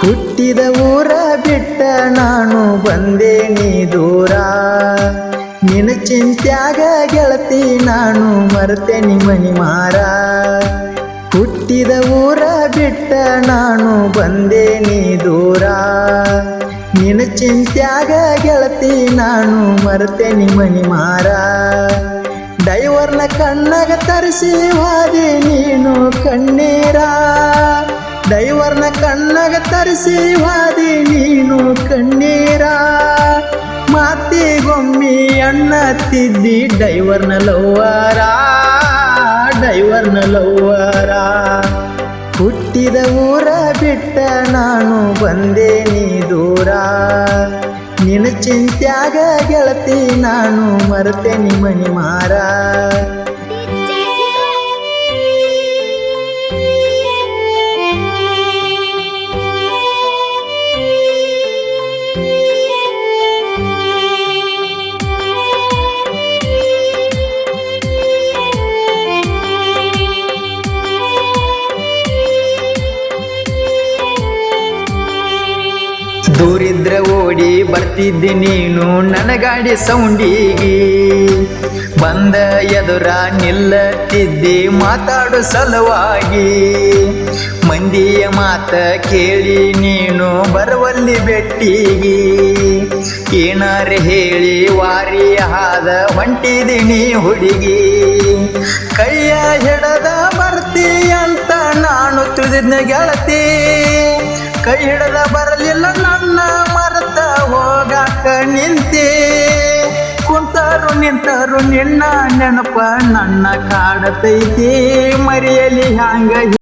ಹುಟ್ಟಿದ ಊರ ಬಿಟ್ಟ ನಾನು ಬಂದೆ ನೀ ದೂರ. ನಿನ್ನ ಚಿಂತ್ಯಾಗ ಗೆಳತಿ ನಾನು ಮರೆತೆ ಮನಿ ಮಾರ. ಹುಟ್ಟಿದ ಊರ ಬಿಟ್ಟ ನಾನು ಬಂದೆ ನೀ ದೂರ. ನಿನ್ನ ಚಿಂತ್ಯಾಗ ಗೆಳತಿ ನಾನು ಮರೆತೆ ಮನಿ ಮಾರ. ಡೈವರ್ನ ಕಣ್ಣಾಗ ತರಿಸಿ ವಾದಿ ನೀನು ಕಣ್ಣೀರ. ತರಿಸಿ ವಾದಿ ನೀನು ಕಣ್ಣೀರ. ಮಾತಿಗೊಮ್ಮಿ ಅಣ್ಣ ತಿದ್ದಿ ಡೈವರ್ನ ಲವ್ವಾರ ಡೈವರ್ನ ಲವ್ವಾರ ಹುಟ್ಟಿದ ಊರ ಬಿಟ್ಟ ನಾನು ಬಂದೆ ನೀ ದೂರ. ನಿನ್ನ ಚಿಂತ್ಯಾಗ ಗೆಳತಿ ನಾನು ಮರೆತೆ ಮಣಿ ಮಾರ ದೂರಿದ್ರ ಓಡಿ ಬರ್ತಿದ್ದಿ ನೀನು ನನ್ನ ಗಾಡಿ ಸೌಂಡಿಗಿ. ಬಂದ ಎದುರ ನಿಲ್ಲತ್ತಿದ್ದಿ ಮಾತಾಡು ಸಲುವಾಗಿ. ಮಂದಿಯ ಮಾತ ಕೇಳಿ ನೀನು ಬರವಲ್ಲಿ ಬೆಟ್ಟಿಗಿ. ಏನಾರ ಹೇಳಿ ವಾರಿ ಹಾದ ಹೊಂಟಿದಿನಿ ಹುಡುಗಿ. ಕೈಯ ಹಿಡದ ಬರ್ತಿ ಅಂತ ನಾನು ತಿಳಿದಿದ್ನ ಗೆಳತಿ. ಕೈ ಹಿಡದ ಬರಲಿಲ್ಲ ಹೋಗಾಕ ನಿಂತೆ ಕುಂತಾರು ನಿಂತರು ನಿನ್ನ ನೆನಪ ನನ್ನ ಕಾಡತೈತೆ. ಮರೆಯಲಿ ಹ್ಯಾಂಗ